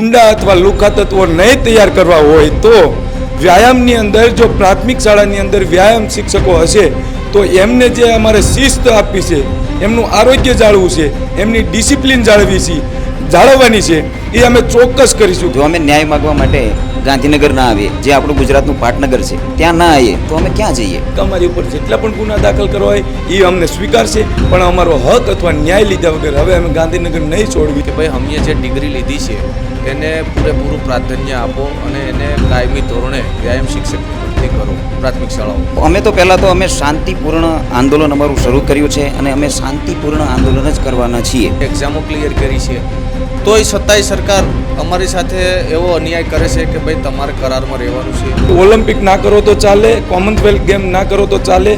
ગુંડા અથવા લુખા તત્વો નહીં તૈયાર કરવા હોય તો વ્યાયામની અંદર જો પ્રાથમિક શાળાની અંદર વ્યાયામ શિક્ષકો હશે, તો એમને જે અમારે શિસ્ત આપી છે, એમનું આરોગ્ય જાળવવું છે, એમની ડિસિપ્લિન જાળવી છે જાળવવાની છે એ અમે ચોક્કસ કરીશું. જો અમે ન્યાય માગવા માટે ગાંધીનગર ના આવીએ જે આપણું ગુજરાતનું પાટનગર છે ત્યાં ના આવીએ તો અમે ક્યાં જઈએ? અમારી ઉપર જેટલા પણ ગુના દાખલ કરવા હોય એ અમને સ્વીકારશે પણ અમારો હક અથવા ન્યાય લીધા વગર હવે અમે ગાંધીનગર નહીં છોડવી. કે ભાઈ અમે જે ડિગ્રી લીધી છે એને પૂરેપૂરું પ્રાધાન્ય આપો અને એને કાયમી ધોરણે વ્યાયામ શિક્ષક ભરતી કરો પ્રાથમિક શાળાઓ. અમે તો પહેલાં તો અમે શાંતિપૂર્ણ આંદોલન અમારું શરૂ કર્યું છે અને અમે શાંતિપૂર્ણ આંદોલન જ કરવાના છીએ. એક્ઝામો ક્લિયર કરી છે. તોય છતાંય સરકાર અમારી સાથે એવો અન્યાય કરે છે કે ભાઈ તમારે કરારમાં રહેવાનું છે. ઓલિમ્પિક ના કરો તો ચાલે કોમનવેલ્થ ગેમ ના કરો તો ચાલે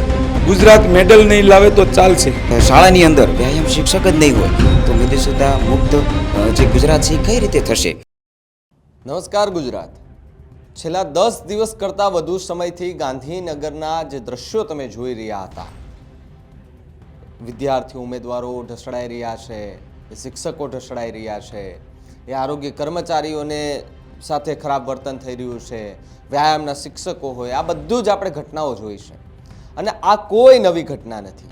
ગુજરાત મેડલ નહીં લાવે તો ચાલશે. શાળાની અંદર વ્યાયામ શિક્ષક જ નહીં હોય તો વિદેશતા મુક્ત જે ગુજરાત છે કઈ રીતે થશે? નમસ્કાર ગુજરાત. છેલ્લા દસ દિવસ કરતાં વધુ સમયથી ગાંધીનગરના જે દ્રશ્યો તમે જોઈ રહ્યા હતા વિદ્યાર્થી ઉમેદવારો ઢસડાઈ રહ્યા છે એ શિક્ષકો ઢસડાઈ રહ્યા છે. એ આરોગ્ય કર્મચારીઓને સાથે ખરાબ વર્તન થઈ રહ્યું છે. વ્યાયામના શિક્ષકો હોય, આ બધું જ આપણે ઘટનાઓ જોઈ છે. અને આ કોઈ નવી ઘટના નથી.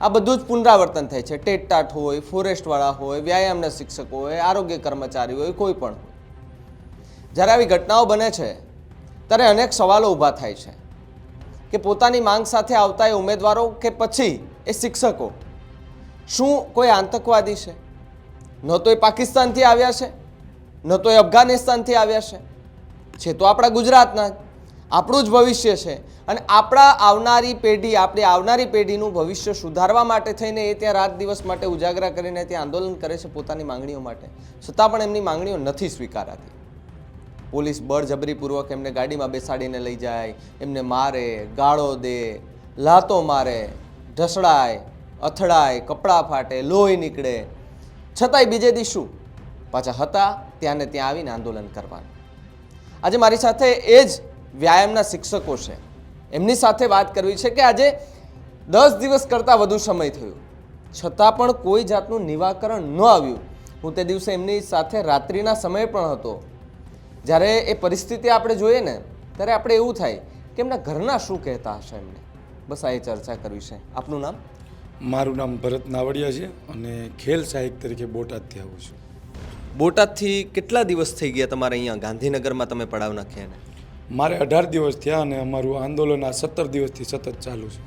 આ બધું જ પુનરાવર્તન થાય છે. ટેટટાટ હોય, ફોરેસ્ટવાળા હોય, વ્યાયામના શિક્ષકો હોય, આરોગ્ય કર્મચારી હોય, કોઈ પણ હોય. જ્યારે આવી ઘટનાઓ બને છે, ત્યારે અનેક સવાલો ઊભા થાય છે કે પોતાની માંગ સાથે આવતા એ ઉમેદવારો કે પછી એ શિક્ષકો? શું કોઈ આતંકવાદી છે? ન તો એ પાકિસ્તાનથી આવ્યા છે, ન તો એ અફઘાનિસ્તાનથી આવ્યા છે. છે તો આપણા ગુજરાતના આપણું જ ભવિષ્ય છે અને આપણા આવનારી પેઢી, આપણી આવનારી પેઢીનું ભવિષ્ય સુધારવા માટે થઈને એ ત્યાં રાત દિવસ માટે ઉજાગરા કરીને ત્યાં આંદોલન કરે છે પોતાની માંગણીઓ માટે. છતાં પણ એમની માંગણીઓ નથી સ્વીકારાતી. પોલીસ બળજબરીપૂર્વક એમને ગાડીમાં બેસાડીને લઈ જાય, એમને મારે, ગાળો દે, લાતો મારે, ઢસડાય, અથડાય, કપડાં ફાટે, લોહી નીકળે છતાંય બીજે દી શું પાછા હતા, ત્યાં ને ત્યાં આવીને આંદોલન કરવાનું. આજે મારી સાથે એ જ વ્યાયામના શિક્ષકો છે. એમની સાથે વાત કરવી છે કે આજે દસ દિવસ કરતાં વધુ સમય થયો. છતાં પણ કોઈ જાતનું નિવાકરણ ન આવ્યું. હું તે દિવસે એમની સાથે રાત્રિના સમય પણ હતો. જ્યારે એ પરિસ્થિતિ આપણે જોઈએ ને, ત્યારે આપણે એવું થાય કે એમના ઘરના શું કહેતા હશે એમને? બસ આ એ ચર્ચા કરવી છે. આપનું નામ? મારું નામ ભરત નાવડિયા છે અને ખેલ સહાયક તરીકે બોટાદથી આવું છું. બોટાદથી કેટલા દિવસ થઈ ગયા તમારે અહીંયા ગાંધીનગરમાં તમે પડાવ નાખ્યા ને મારે અઢાર દિવસ થયા અને અમારું આંદોલન આ સત્તર દિવસથી સતત ચાલુ છે.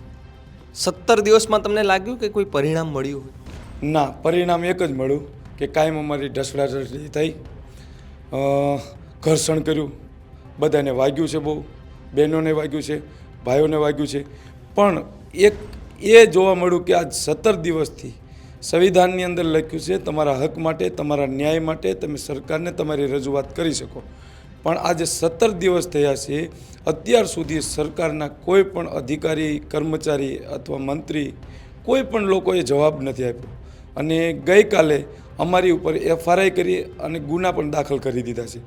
સત્તર દિવસમાં તમને લાગ્યું કે કોઈ પરિણામ મળ્યું હોય? ના પરિણામ એક જ મળ્યું કે કાયમ અમારી ઢસડાઢસડી થઈ. ઘર્ષણ કર્યું. બધાને વાગ્યું છે બહુ. બહેનોને વાગ્યું છે ભાઈઓને વાગ્યું છે. પણ એક એ જોવા મળ્યું કે આજ સત્તર દિવસથી સંવિધાનની અંદર લખ્યું છે, તમારા હક માટે, તમારા ન્યાય માટે તમે સરકારને તમારી રજૂઆત કરી શકો. પણ આજે સત્તર દિવસ થયા છે, અત્યાર સુધી સરકારના કોઈ પણ અધિકારી, કર્મચારી અથવા મંત્રી કોઈ પણ લોકોએ જવાબ નથી આપ્યો. અને ગઈકાલે અમારી ઉપર એફઆરઆઈ કરી અને ગુના પણ દાખલ કરી દીધા છે.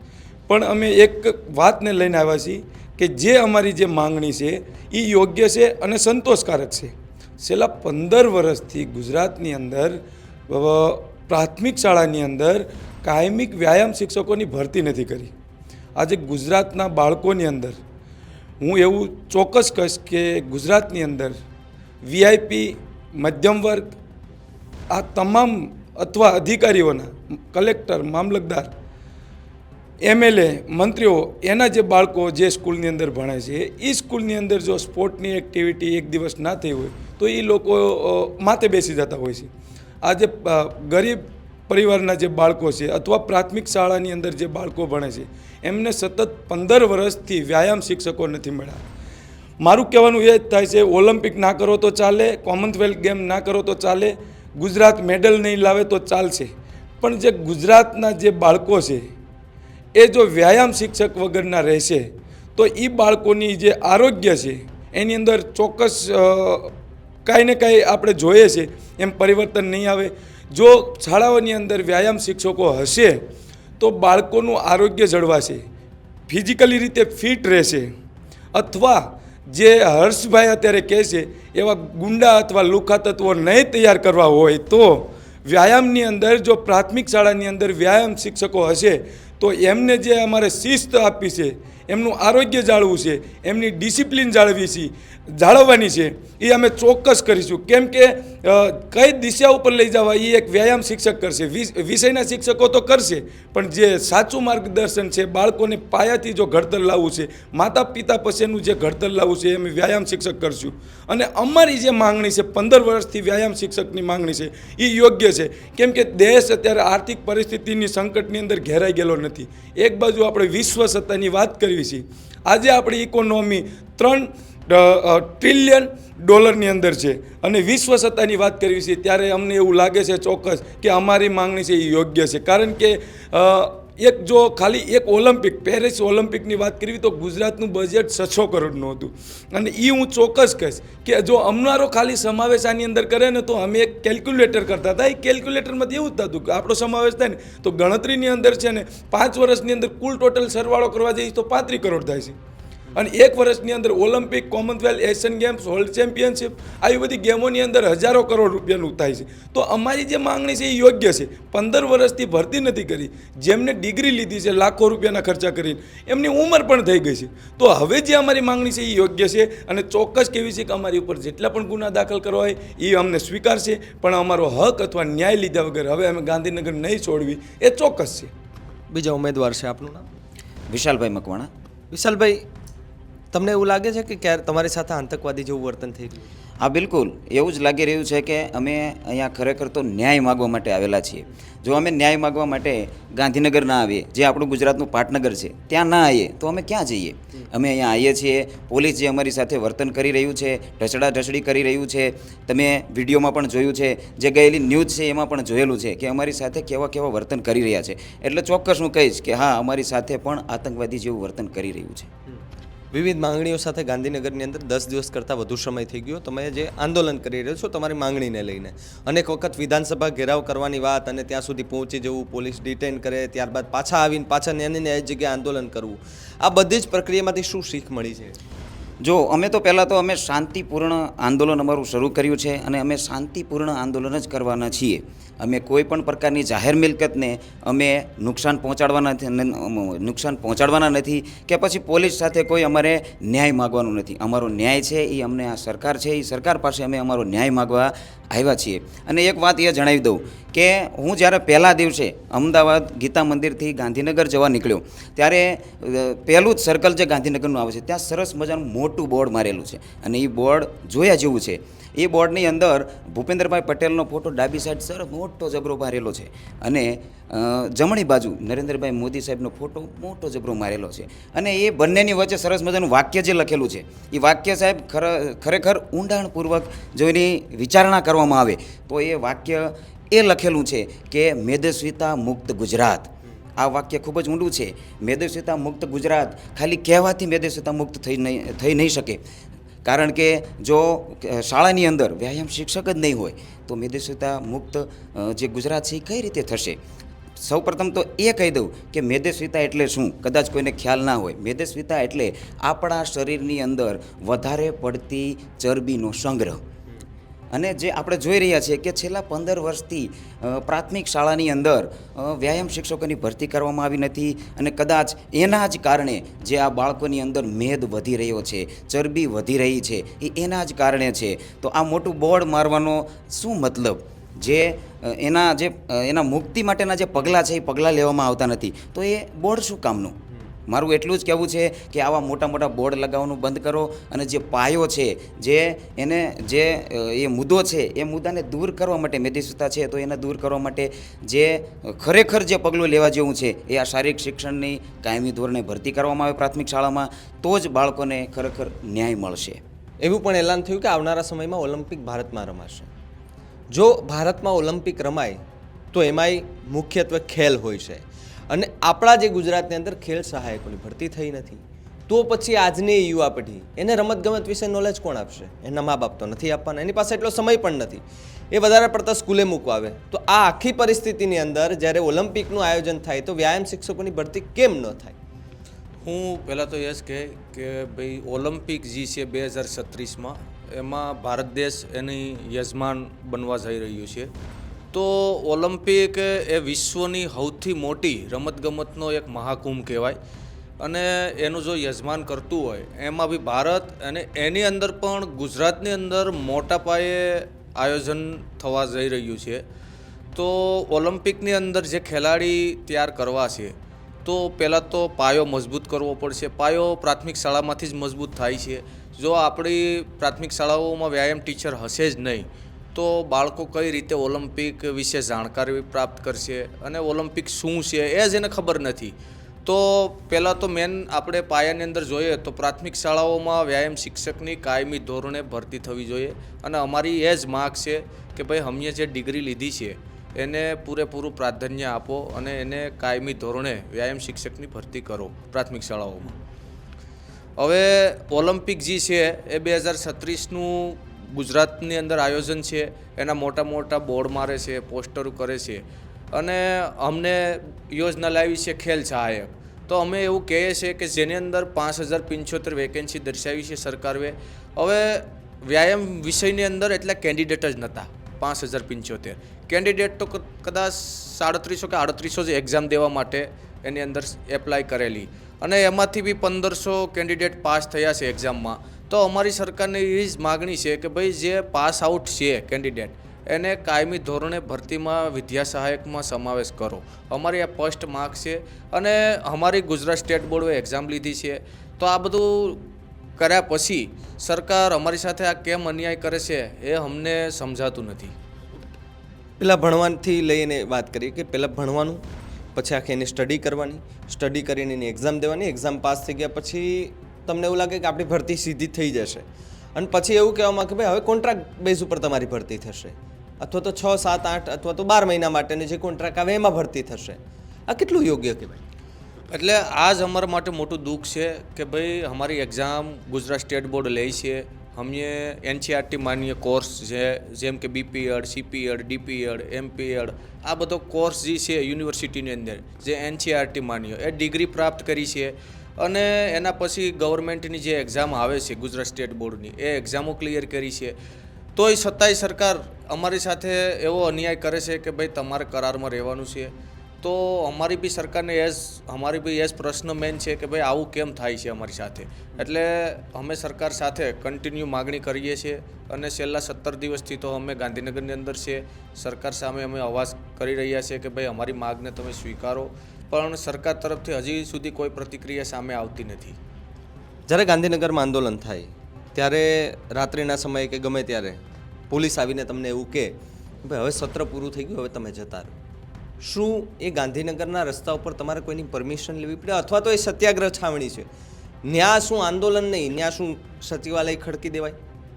પણ અમે એક વાતને લઈને આવ્યા છીએ કે જે અમારી જે માંગણી છે એ યોગ્ય છે અને સંતોષકારક છે. છેલ્લા પંદર વર્ષથી ગુજરાતની અંદર પ્રાથમિક શાળાની અંદર કાયમિક વ્યાયામ શિક્ષકોની ભરતી નથી કરી. આજે ગુજરાતના બાળકોની અંદર, હું એવું ચોક્કસ કહીશ કે ગુજરાતની અંદર વીઆઈપી મધ્યમ વર્ગ, આ તમામ અથવા અધિકારીઓના, કલેક્ટર, મામલતદાર એમએલએ મંત્રીઓ, એના જે બાળકો જે સ્કૂલની અંદર ભણે છે, એ સ્કૂલની અંદર જો સ્પોર્ટની એક્ટિવિટી એક દિવસ ના થઈ હોય તો એ લોકો માથે બેસી જતા હોય છે. આજે ગરીબ પરિવારના જે બાળકો છે અથવા પ્રાથમિક શાળાની અંદર જે બાળકો ભણે છે, એમને સતત પંદર વર્ષથી વ્યાયામ શિક્ષકો નથી મળ્યા. મારું કહેવાનું એ જ થાય છે, ઓલિમ્પિક ના કરો તો ચાલે, કોમનવેલ્થ ગેમ ના કરો તો ચાલે, ગુજરાત મેડલ નહીં લાવે તો ચાલશે. પણ જે ગુજરાતના જે બાળકો છે, એ જો વ્યાયામ શિક્ષક વગરના રહેશે, તો એ બાળકોની જે આરોગ્ય છે, એની અંદર ચોક્કસ કાંઈ ને કાંઈ આપણે જોઈએ છે, એમ પરિવર્તન નહીં આવે. જો શાળાઓની અંદર વ્યાયામ શિક્ષકો હશે, તો બાળકોનું આરોગ્ય જળવાશે, ફિઝિકલી રીતે ફિટ રહેશે, અથવા જે હર્ષભાઈ અત્યારે કહે છે, એવા ગુંડા અથવા લુખા તત્વો નહીં તૈયાર કરવા હોય, તો વ્યાયામની અંદર જો પ્રાથમિક શાળાની અંદર વ્યાયામ શિક્ષકો હશે, તો એમને જે અમારે શિસ્ત આપી છે એમનું આરોગ્ય જાળવવું છે, એમની ડિસિપ્લિન જાળવી છે, જાળવવાની છે, એ અમે ચોક્કસ કરીશું. કેમ કે કઈ દિશા ઉપર લઈ જવા એ એક વ્યાયામ શિક્ષક કરશે. વિષયના શિક્ષકો તો કરશે, પણ જે સાચું માર્ગદર્શન છે, બાળકોને પાયાથી જો ઘડતર લાવવું છે માતા પિતા પછીનું જે ઘડતર લાવવું છે, એમ વ્યાયામ શિક્ષક કરશું. અને અમારી જે માંગણી છે, પંદર વર્ષથી વ્યાયામ શિક્ષકની માંગણી છે, એ યોગ્ય છે. કેમ કે દેશ અત્યારે આર્થિક પરિસ્થિતિની સંકટની અંદર ઘેરાઈ ગયેલો નથી. એક બાજુ આપણે વિશ્વ સત્તાની વાત કરવી છે. આજે આપણી ઇકોનોમી ત્રણ ટ્રિલિયન ડોલરની અંદર છે. અને વિશ્વ સત્તાની વાત કરવી છે ત્યારે અમને એવું લાગે છે ચોક્કસ કે અમારી માંગણી છે એ યોગ્ય છે. કારણ કે એક જો ખાલી એક ઓલિમ્પિક પેરિસ ઓલિમ્પિકની વાત કરવી તો ગુજરાતનું બજેટ છસો કરોડનું હતું. અને એ હું ચોક્કસ કહીશ કે જો અમારો ખાલી સમાવેશ આની અંદર કરે ને તો અમે એક કેલ્ક્યુલેટર કરતા હતા. એ કેલ્ક્યુલેટરમાંથી એવું જ થતું કે આપણો સમાવેશ થાય ને તો ગણતરીની અંદર છે ને પાંચ વર્ષની અંદર કુલ ટોટલ સરવાળો કરવા જઈએ તો પાંત્રીસ કરોડ થાય છે. અને એક વર્ષની અંદર Olympic Commonwealth Asian games world championship આવી બધી ગેમોની અંદર હજારો કરોડ રૂપિયાનું થાય છે. તો અમારી જે માંગણી છે એ યોગ્ય છે. પંદર વર્ષથી ભરતી નથી કરી. જેમને ડિગ્રી લીધી છે લાખો રૂપિયાના ખર્ચા કરીને. એમની ઉંમર પણ થઈ ગઈ છે. તો હવે જે અમારી માંગણી છે એ યોગ્ય છે અને ચોક્કસ કેવી છે કે અમારી ઉપર જેટલા પણ ગુના દાખલ કરવા હોય એ અમને સ્વીકારશે. પણ અમારો હક અથવા ન્યાય લીધા વગર હવે અમે ગાંધીનગર નહીં છોડવી. એ ચોક્કસ છે. બીજા ઉમેદવાર છે આપનું નામ? વિશાલભાઈ મકવાણા. વિશાલભાઈ તમને એવું લાગે છે કે ક્યારે તમારી સાથે આતંકવાદી જેવું વર્તન થઈ ગયું? હા બિલકુલ. એવું જ લાગી રહ્યું છે કે અમે અહીંયા ખરેખર તો ન્યાય માગવા માટે આવેલા છીએ. જો અમે ન્યાય માગવા માટે ગાંધીનગર ના આવીએ જે આપણું ગુજરાતનું પાટનગર છે ત્યાં ના આવીએ તો અમે ક્યાં જઈએ? અમે અહીંયા આવીએ છીએ પોલીસ જે અમારી સાથે વર્તન કરી રહ્યું છે ઢસડા ઢસડી કરી રહ્યું છે તમે વિડીયોમાં પણ જોયું છે જે ગયેલી ન્યૂઝ છે એમાં પણ જોયેલું છે કે અમારી સાથે કેવા કેવા વર્તન કરી રહ્યા છે. એટલે ચોક્કસ હું કહીશ કે હા અમારી સાથે પણ આતંકવાદી જેવું વર્તન કરી રહ્યું છે. વિવિધ માંગણીઓ સાથે ગાંધીનગરની અંદર દસ દિવસ કરતાં વધુ સમય થઈ ગયો. તમે જે આંદોલન કરી રહ્યો છો તમારી માંગણીને લઈને. અનેક વખત વિધાનસભા ઘેરાવ કરવાની વાત અને ત્યાં સુધી પહોંચી જવું, પોલીસ ડિટેન કરે, ત્યારબાદ પાછા આવીને પાછા નેની ન્યાય જગ્યાએ આંદોલન કરવું. આ બધી જ પ્રક્રિયામાંથી શું શીખ મળી છે? જો, અમે તો પહેલાં તો અમે શાંતિપૂર્ણ આંદોલન અમારું શરૂ કર્યું છે અને અમે શાંતિપૂર્ણ આંદોલન જ કરવાના છીએ. અમે કોઈ પણ પ્રકારની જાહેર મિલકતને અમે નુકસાન પહોંચાડવાના નુકસાન પહોંચાડવાના નથી કે પછી પોલીસ સાથે કોઈ અમારે ન્યાય માગવાનો નથી. અમારો ન્યાય છે એ અમને આ સરકાર છે એ સરકાર પાસે અમે અમારો ન્યાય માગવા આવ્યા છીએ. અને એક વાત એ જણાવી દઉં કે હું જ્યારે પહેલા દિવસે અમદાવાદ ગીતા મંદિરથી ગાંધીનગર જવા નીકળ્યો, ત્યારે પહેલું જ સર્કલ જે ગાંધીનગરનું આવે છે, ત્યાં સરસ મજાનું મોટું બોર્ડ મારેલું છે. અને એ બોર્ડ જોયા જેવું છે. એ બોર્ડની અંદર ભૂપેન્દ્રભાઈ પટેલનો ફોટો ડાબી સાઈડ સર મોટો જબરો મારેલો છે. અને જમણી બાજુ નરેન્દ્રભાઈ મોદી સાહેબનો ફોટો મોટો જબરો મારેલો છે. અને એ બંનેની વચ્ચે સરસ મજાનું વાક્ય જે લખેલું છે, એ વાક્ય સાહેબ ખર, ખરેખર ઊંડાણપૂર્વક જો એની વિચારણા કરવામાં આવે. તો એ વાક્ય એ લખેલું છે કે, મેદસ્વીતા મુક્ત ગુજરાત. આ વાક્ય ખૂબ જ ઊંડું છે. મેદસ્વીતા મુક્ત ગુજરાત. ખાલી કહેવાથી મેદસ્વીતા મુક્ત થઈ નહીં થઈ નહીં શકે. કારણ કે જો શાળાની અંદર વ્યાયામ શિક્ષક જ નહીં હોય તો મેદસ્વીતા મુક્ત જે ગુજરાત છે એ કઈ રીતે થશે? સૌપ્રથમ તો એ કહી દઉં કે મેદસ્વીતા એટલે શું? કદાચ કોઈને ખ્યાલ ના હોય. મેદસ્વીતા એટલે આપણા શરીરની અંદર વધારે પડતી ચરબીનો સંગ્રહ. અને જે આપણે જોઈ રહ્યા છીએ કે છેલ્લા પંદર વર્ષથી પ્રાથમિક શાળાની અંદર વ્યાયામ શિક્ષકોની ભરતી કરવામાં આવી નથી અને કદાચ એના જ કારણે જે આ બાળકોની અંદર મેદ વધી રહ્યો છે, ચરબી વધી રહી છે, એ એના જ કારણે છે. તો આ મોટું બોર્ડ મારવાનો શું મતલબ? જે એના જે એના મુક્તિ માટેના જે પગલાં છે એ પગલાં લેવામાં આવતા નથી. તો એ બોર્ડ શું કામનું? મારું એટલું જ કહેવું છે કે આવા મોટા મોટા બોર્ડ લગાવવાનું બંધ કરો અને જે પાયો છે, જે એને, જે એ મુદ્દો છે, એ મુદ્દાને દૂર કરવા માટે મેદસ્વીતા છે, તો એને દૂર કરવા માટે જે ખરેખર જે પગલું લેવા જેવું છે, એ આ શારીરિક શિક્ષણની કાયમી ધોરણે ભરતી કરવામાં આવે પ્રાથમિક શાળામાં, તો જ બાળકોને ખરેખર ન્યાય મળશે. એવું પણ એલાન થયું કે આવનારા સમયમાં ઓલિમ્પિક ભારતમાં રમાશે. જો ભારતમાં ઓલિમ્પિક રમાય, તો એમાંય મુખ્યત્વે ખેલ હોય છે. અને આપણા જે ગુજરાતની અંદર ખેલ સહાયકોની ભરતી થઈ નથી, તો પછી આજની યુવા પેઢી, એને રમતગમત વિશે નોલેજ કોણ આપશે? એના મા બાપ તો નથી આપવાના, એની પાસે એટલો સમય પણ નથી. એ વધારે પડતા સ્કૂલે મૂકવા તો આ આખી પરિસ્થિતિની અંદર જ્યારે ઓલિમ્પિકનું આયોજન થાય, તો વ્યાયામ શિક્ષકોની ભરતી કેમ ન થાય? હું પહેલાં તો એ જ કહે કે ભાઈ ઓલિમ્પિક જે છે બે હજાર છત્રીસમાં, એમાં ભારત દેશ એની યજમાન બનવા જઈ રહ્યું છે. તો ઓલિમ્પિક એ વિશ્વની સૌથી મોટી રમતગમતનો એક મહાકુંભ કહેવાય. અને એનું જો યજમાન કરતું હોય, એમાં બી ભારત અને એની અંદર પણ ગુજરાતની અંદર મોટા પાયે આયોજન થવા જઈ રહ્યું છે. તો ઓલિમ્પિકની અંદર જે ખેલાડી તૈયાર કરવા છે, તો પહેલાં તો પાયો મજબૂત કરવો પડશે. પાયો પ્રાથમિક શાળામાંથી જ મજબૂત થાય છે. જો આપણી પ્રાથમિક શાળાઓમાં વ્યાયામ ટીચર હશે જ નહીં તો બાળકો કઈ રીતે ઓલિમ્પિક વિશે જાણકારી પ્રાપ્ત કરશે અને ઓલિમ્પિક શું છે એ જ એને ખબર નથી. તો પહેલાં તો મેન આપણે પાયાની અંદર જોઈએ તો પ્રાથમિક શાળાઓમાં વ્યાયામ શિક્ષકની કાયમી ધોરણે ભરતી થવી જોઈએ અને અમારી એ જ માગ છે કે ભાઈ અમે જે ડિગ્રી લીધી છે એને પૂરેપૂરું પ્રાધાન્ય આપો અને એને કાયમી ધોરણે વ્યાયામ શિક્ષકની ભરતી કરો પ્રાથમિક શાળાઓમાં. હવે ઓલિમ્પિક જે છે એ બે હજાર છત્રીસનું ગુજરાતની અંદર આયોજન છે, એના મોટા મોટા બોર્ડ મારે છે, પોસ્ટરો કરે છે. અને અમને યોજના લાવી છે ખેલ સહાયક. તો અમે એવું કહીએ છીએ કે જેની અંદર પાંચ હજાર પંચોતેર વેકેન્સી દર્શાવી છે સરકારે હવે વ્યાયામ વિષયની અંદર એટલા કેન્ડિડેટ જ નહોતા, પાંચ હજાર પંચોતેર. કેન્ડિડેટ તો કદાચ સાડત્રીસો કે આડત્રીસો જ એક્ઝામ દેવા માટે એની અંદર એપ્લાય કરેલી. અને એમાંથી બી પંદરસો કેન્ડિડેટ પાસ થયા છે એક્ઝામમાં તો અમારી સરકારની એ જ માગણી છે કે ભાઈ જે પાસ આઉટ છે કેન્ડિડેટ, એને કાયમી ધોરણે ભરતીમાં વિદ્યા સહાયકમાં સમાવેશ કરો. અમારી આ ફર્સ્ટ માર્ક છે અને અમારી ગુજરાત સ્ટેટ બોર્ડે એક્ઝામ લીધી છે. તો આ બધું કર્યા પછી સરકાર અમારી સાથે આ કેમ અન્યાય કરે છે એ અમને સમજાતું નથી. પેલા ભણવાથી લઈને વાત કરીએ કે પહેલાં ભણવાનું, પછી આખી એની સ્ટડી કરવાની સ્ટડી કરીને એની એક્ઝામ દેવાની એક્ઝામ પાસ થઈ ગયા પછી તમને એવું લાગે કે આપણી ભરતી સીધી થઈ જશે. અને પછી એવું કહેવામાં કે ભાઈ, હવે કોન્ટ્રાક્ટ બેઝ ઉપર તમારી ભરતી થશે. અથવા તો છ, સાત, આઠ અથવા તો બાર મહિના માટેની જે કોન્ટ્રાક્ટ આવે એમાં ભરતી થશે. આ કેટલું યોગ્ય કહેવાય? એટલે આ જ અમારા માટે મોટું દુઃખ છે કે ભાઈ, અમારી એક્ઝામ ગુજરાત સ્ટેટ બોર્ડ લે છે. અમે એનસીઆરટી માન્ય કોર્સ છે, જેમ કે બીપીએડ સીપીએડ ડીપીએડ એમપીએડ આ બધો કોર્સ જે છે યુનિવર્સિટીની અંદર, જે એનસીઆરટી માન્ય, એ ડિગ્રી પ્રાપ્ત કરી છે. અને એના પછી ગવર્મેન્ટની જે એક્ઝામ આવે છે, ગુજરાત સ્ટેટ બોર્ડની, એ એક્ઝામો ક્લિયર કરી છે. તોય છતાંય સરકાર અમારી સાથે એવો અન્યાય કરે છે કે ભાઈ તમારે કરારમાં રહેવાનું છે. તો અમારી બી સરકારને એજ અમારી બી એજ પ્રશ્ન મેન છે કે ભાઈ આવું કેમ થાય છે અમારી સાથે? એટલે અમે સરકાર સાથે કન્ટિન્યુ માગણી કરીએ છીએ અને છેલ્લા સત્તર દિવસથી તો અમે ગાંધીનગરની અંદર છે. સરકાર સામે અમે અવાજ કરી રહ્યા છીએ કે ભાઈ અમારી માગને તમે સ્વીકારો. પણ સરકાર તરફથી હજી સુધી કોઈ પ્રતિક્રિયા સામે આવતી નથી. જ્યારે ગાંધીનગરમાં આંદોલન થાય, ત્યારે રાત્રિના સમયે કે ગમે ત્યારે પોલીસ આવીને તમને એવું કહે ભાઈ, હવે સત્ર પૂરું થઈ ગયું, હવે તમે જતા રહો. શું એ ગાંધીનગરના રસ્તા ઉપર તમારે કોઈની પરમિશન લેવી પડે? અથવા તો એ સત્યાગ્રહ છાવણી છે? ન્યા શું આંદોલન નહીં, ન્યા શું સચિવાલય ખડકી દેવાય?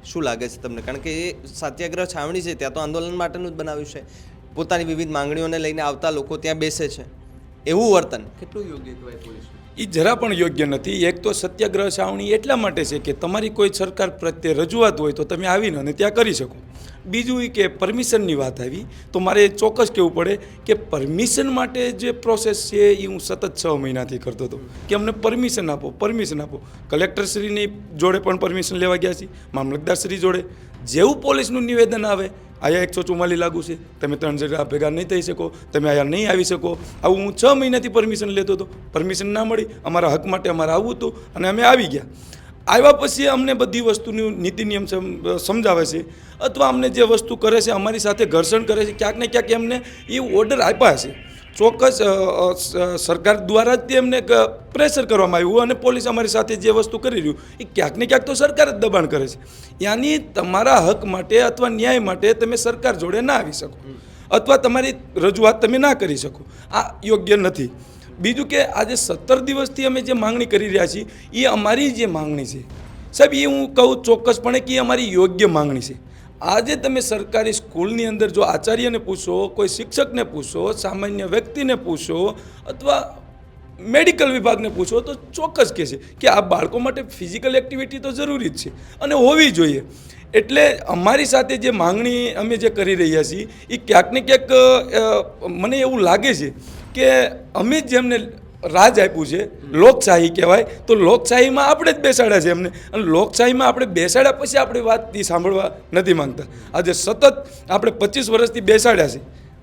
શું લાગે છે તમને? કારણ કે એ સત્યાગ્રહ છાવણી છે, ત્યાં તો આંદોલન માટેનું જ બનાવ્યું છે. પોતાની વિવિધ માંગણીઓને લઈને આવતા લોકો ત્યાં બેસે છે. એવું વર્તન. કેટલું યોગ્ય કહેવાય પોલીસનું? એ જરા પણ યોગ્ય નથી. એક તો સત્યાગ્રહ છાવણી એટલા માટે છે કે તમારી કોઈ સરકાર પ્રત્યે રજૂઆત હોય તો તમે આવીને અને ત્યાં કરી શકો. બીજું એ કે પરમિશનની વાત આવી તો મારે ચોક્કસ કહેવું પડે કે પરમિશન માટે જે પ્રોસેસ છે એ હું સતત છ મહિનાથી કરતો હતો. કે અમને પરમિશન આપો પરમિશન આપો. કલેક્ટરશ્રીની જોડે પણ પરમિશન લેવા ગયા છીએ મામલતદારશ્રી જોડે. જેવું પોલીસનું નિવેદન આવે આયા એકસો ચુમ્માલીસ લાગુ છે. તમે ત્રણ જગ્યા ભેગા નહીં થઈ શકો, તમે આયા નહીં આવી શકો. આવું હું છ મહિનાથી પરમિશન લેતો હતો. પરમિશન ના મળી, અમારા હક માટે અમારે આવવું હતું અને અમે આવી ગયા. આવ્યા પછી અમને બધી વસ્તુનું નીતિ નિયમ સમ- સમજાવે છે અથવા અમને જે વસ્તુ કરે છે અમારી સાથે ઘર્ષણ કરે છે, ક્યાંક ને ક્યાંક એમને એ ઓર્ડર આપ્યા છે. ચોક્કસ સરકાર દ્વારા જ તેમને પ્રેશર કરવામાં આવ્યું અને પોલીસ અમારી સાથે જે વસ્તુ કરી રહ્યું એ ક્યાંક ને ક્યાંક તો સરકાર જ દબાણ કરે છે. યાની તમારા હક માટે અથવા ન્યાય માટે તમે સરકાર જોડે ના આવી શકો. અથવા તમારી રજૂઆત તમે ના કરી શકો. આ યોગ્ય નથી. બીજું કે આજે સત્તર દિવસથી અમે જે માંગણી કરી રહ્યા છીએ એ અમારી જે માંગણી છે. સાહેબ એ હું કહું ચોક્કસપણે કે એ અમારી યોગ્ય માંગણી છે. આજે તમે સરકારી સ્કૂલની અંદર જો આચાર્યને પૂછો, કોઈ શિક્ષકને પૂછો, સામાન્ય વ્યક્તિને પૂછો અથવા મેડિકલ વિભાગને પૂછો, તો ચોક્કસ કહે છે કે આ બાળકો માટે ફિઝિકલ એક્ટિવિટી તો જરૂરી જ છે અને હોવી જોઈએ. એટલે અમારી સાથે જે માંગણી અમે જે કરી રહ્યા છીએ એ ક્યાંક ને ક્યાંક મને એવું લાગે છે કે અમે જેમને રાજ આપ્યું છે, લોકશાહી કહેવાય, તો લોકશાહીમાં આપણે જ બેસાડ્યા છે એમને. અને લોકશાહીમાં આપણે બેસાડ્યા પછી આપણી વાત સાંભળવા નથી માંગતા. આજે સતત આપણે પચીસ વર્ષથી બેસાડ્યા છે.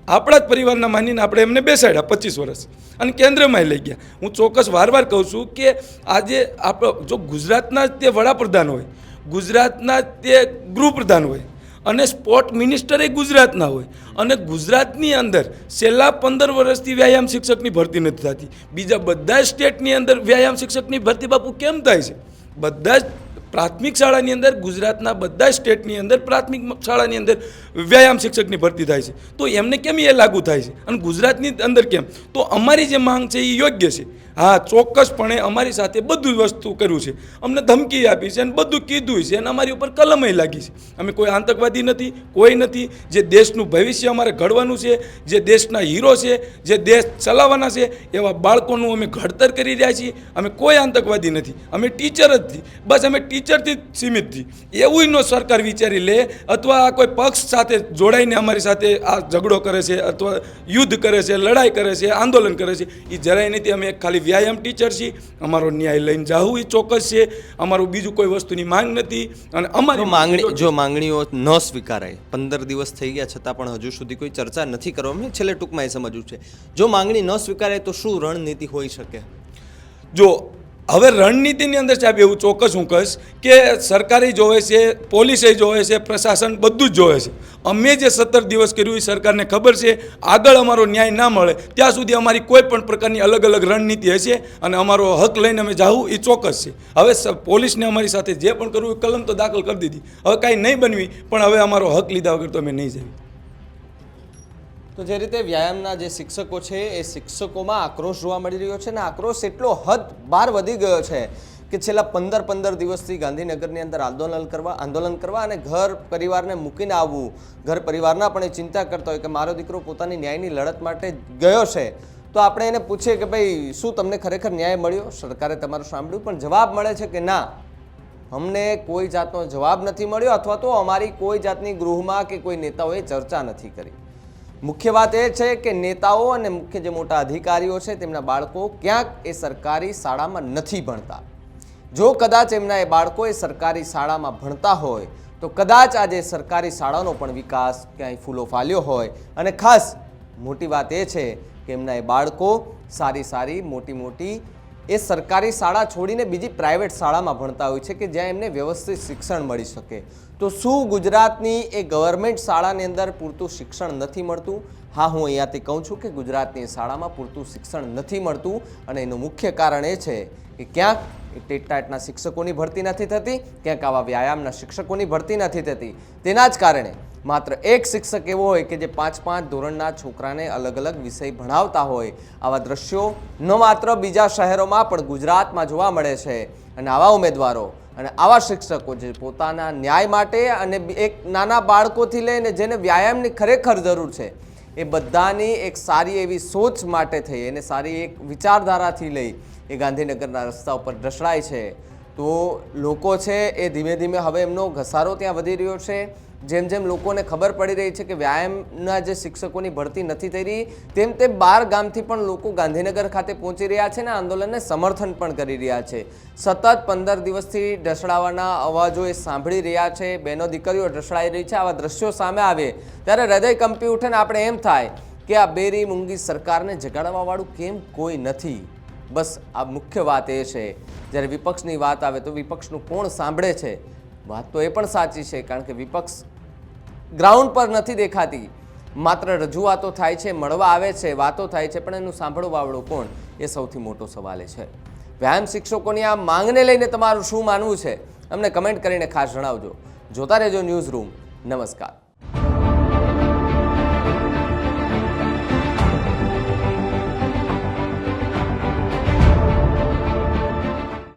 આપણા જ પરિવારના માનીને આપણે એમને બેસાડ્યા પચીસ વર્ષ. અને કેન્દ્રમાં લઈ ગયા. હું ચોક્કસ વાર વાર કહું છું કે આજે આપણો, જો ગુજરાતના જ તે વડાપ્રધાન હોય, ગુજરાતના તે ગૃહપ્રધાન હોય અને સ્પોર્ટ મિનિસ્ટર એ ગુજરાતના હોય. અને ગુજરાતની અંદર છેલ્લા પંદર વર્ષથી વ્યાયામ શિક્ષકની ભરતી નથી થતી. બીજા બધા સ્ટેટની અંદર વ્યાયામ શિક્ષકની ભરતી બાપુ કેમ થાય છે? બધા જ પ્રાથમિક શાળાની અંદર, ગુજરાતના બધા સ્ટેટની અંદર પ્રાથમિક શાળાની અંદર વ્યાયામ શિક્ષકની ભરતી થાય છે. તો એમને કેમ એ લાગુ થાય છે? અને ગુજરાતની અંદર કેમ? તો અમારી જે માંગ છે એ યોગ્ય છે. હા, ચોક્કસપણે અમારી સાથે બધું વસ્તુ કર્યું છે. અમને ધમકી આપી છે અને બધું કીધું છે અને અમારી ઉપર કલમય લાગી છે. અમે કોઈ આતંકવાદી નથી, કોઈ નથી. જે દેશનું ભવિષ્ય અમારે ઘડવાનું છે, જે દેશના હીરો છે, જે દેશ ચલાવવાના છે, એવા બાળકોનું અમે ઘડતર કરી રહ્યા છીએ. અમે કોઈ આતંકવાદી નથી. અમે ટીચર જ થી બસ અમે ટીચરથી જ સીમિતથી એવું નો સરકાર વિચારી લે અથવા આ કોઈ પક્ષ સાથે જોડાઈને અમારી સાથે આ ઝઘડો કરે છે અથવા યુદ્ધ કરે છે, લડાઈ કરે છે, આંદોલન કરે છે એ જરાય નથી. અમે ખાલી વ્યાયામ ટીચર છીએ અમારો ન્યાય લઈને જવું એ ચોક્કસ છે અમારું બીજું કોઈ વસ્તુની માંગ નથી અને અમારી માંગણી જો માંગણીઓ ન સ્વીકારાય પંદર દિવસ થઈ ગયા છતાં પણ હજુ સુધી કોઈ ચર્ચા નથી કરવામાં છેલ્લે ટૂંકમાં એ સમજવું છે. જો માંગણી ન સ્વીકારાય તો શું રણનીતિ હોઈ શકે? જો હવે રણનીતિની અંદર સાહેબ એવું ચોક્કસ હું કહીશ કે સરકારે જોવે છે, પોલીસે જોવે છે, પ્રશાસન બધું જ જોવે છે. અમે જે સત્તર દિવસ કર્યું એ સરકારને ખબર છે, આગળ અમારો ન્યાય ના મળે, ત્યાં સુધી અમારી કોઈ પણ પ્રકારની અલગ અલગ રણનીતિ હશે અને અમારો હક લઈને અમે જાવું એ ચોક્કસ છે. હવે પોલીસને અમારી સાથે જે પણ કરવું એ કલમ તો દાખલ કરી દીધી. હવે કાંઈ નહીં બનવી, પણ હવે અમારો હક લીધા વગર તો અમે નહીં જઈએ. તો જે રીતે વ્યાયામના જે શિક્ષકો છે, એ શિક્ષકોમાં આક્રોશ જોવા મળી રહ્યો છે અને આક્રોશ એટલો હદ બહાર વધી ગયો છે કે છેલ્લા પંદર પંદર દિવસથી ગાંધીનગરની અંદર આંદોલન કરવા આંદોલન કરવા અને ઘર પરિવારને મૂકીને આવવું. ઘર પરિવારના પણ એ ચિંતા કરતા હોય કે મારો દીકરો પોતાની ન્યાયની લડત માટે ગયો છે. તો આપણે એને પૂછીએ કે ભાઈ, શું તમને ખરેખર ન્યાય મળ્યો? સરકારે તમારું સાંભળ્યું, પણ જવાબ મળે છે કે ના. અમને કોઈ જાતનો જવાબ નથી મળ્યો અથવા તો અમારી કોઈ જાતની ગૃહમાં કે કોઈ નેતાઓએ ચર્ચા નથી કરી. મુખ્ય વાત એ છે કે નેતાઓ અને મુખ્ય જે મોટા અધિકારીઓ છે તેમના બાળકો ક્યાંક એ સરકારી શાળામાં નથી ભણતા. જો કદાચ એમના એ બાળકો એ સરકારી શાળામાં ભણતા હોય, તો કદાચ આજે સરકારી શાળાનો પણ વિકાસ ક્યાંય ફૂલો ફાલ્યો હોય. અને ખાસ મોટી વાત એ છે કે એમના એ બાળકો સારી સારી મોટી મોટી એ સરકારી શાળા છોડીને બીજી પ્રાઇવેટ શાળામાં ભણતા હોય છે કે જ્યાં એમને વ્યવસ્થિત શિક્ષણ મળી શકે. તો શું ગુજરાતની એ ગવર્મેન્ટ શાળાની અંદર પૂરતું શિક્ષણ નથી મળતું? હા, હું અહીંયાથી કહું છું કે ગુજરાતની શાળામાં પૂરતું શિક્ષણ નથી મળતું અને એનું મુખ્ય કારણ એ છે કે ક્યાંક એ ટેટટાટના શિક્ષકોની ભરતી નથી થતી, ક્યાંક આવા વ્યાયામના શિક્ષકોની ભરતી નથી થતી. તેના જ કારણે માત્ર એક શિક્ષક એવો હોય કે જે પાંચ પાંચ ધોરણના છોકરાને અલગ અલગ વિષય ભણાવતા હોય. આવા દ્રશ્યો ન માત્ર બીજા શહેરોમાં, પણ ગુજરાતમાં જોવા મળે છે. અને આવા ઉમેદવારો અને આવા શિક્ષકો જે પોતાના ન્યાય માટે અને એક નાના બાળકોથી લઈને જેને વ્યાયામની ખરેખર જરૂર છે, એ બધાની એક સારી એવી સોચ માટે થઈ અને સારી એક વિચારધારાથી લઈ એ ગાંધીનગરના રસ્તા ઉપર ઢસડાય છે. તો લોકો છે એ ધીમે ધીમે હવે એમનો ઘસારો ત્યાં વધી રહ્યો છે. જેમ જેમ લોકોને ખબર પડી રહી છે કે વ્યાયામના જે શિક્ષકોની ભરતી નથી થઈ રહી, તેમ તેમ બાર ગામથી પણ લોકો ગાંધીનગર ખાતે પહોંચી રહ્યા છે અને આંદોલનને સમર્થન પણ કરી રહ્યા છે. સતત પંદર દિવસથી ઢસડાવાના અવાજો એ સાંભળી રહ્યા છે. બહેનો, દીકરીઓ ઢસડાઈ રહી છે. આવા દ્રશ્યો સામે આવે ત્યારે હૃદય કંપી ઉઠે ને આપણે એમ થાય કે આ બેરી મૂંગી સરકારને જગાડવાવાળું કેમ કોઈ નથી. બસ આ મુખ્ય વાત એ છે. જ્યારે વિપક્ષની વાત આવે તો વિપક્ષનું કોણ સાંભળે છે? વાત તો એ પણ સાચી છે, કારણ કે વિપક્ષ ગ્રાઉન્ડ પર નથી દેખાતી. માત્ર રજૂઆતો થાય છે, મળવા આવે છે, વાતો થાય છે, પણ એનું સાંભળવાવાળું કોણ? એ સૌથી મોટો સવાલ છે. વ્યાયામ શિક્ષકોની આ માંગને લઈને તમારું શું માનવું છે? અમને કમેન્ટ કરીને ખાસ જણાવજો. જોતા રહેજો ન્યૂઝ રૂમ. નમસ્કાર.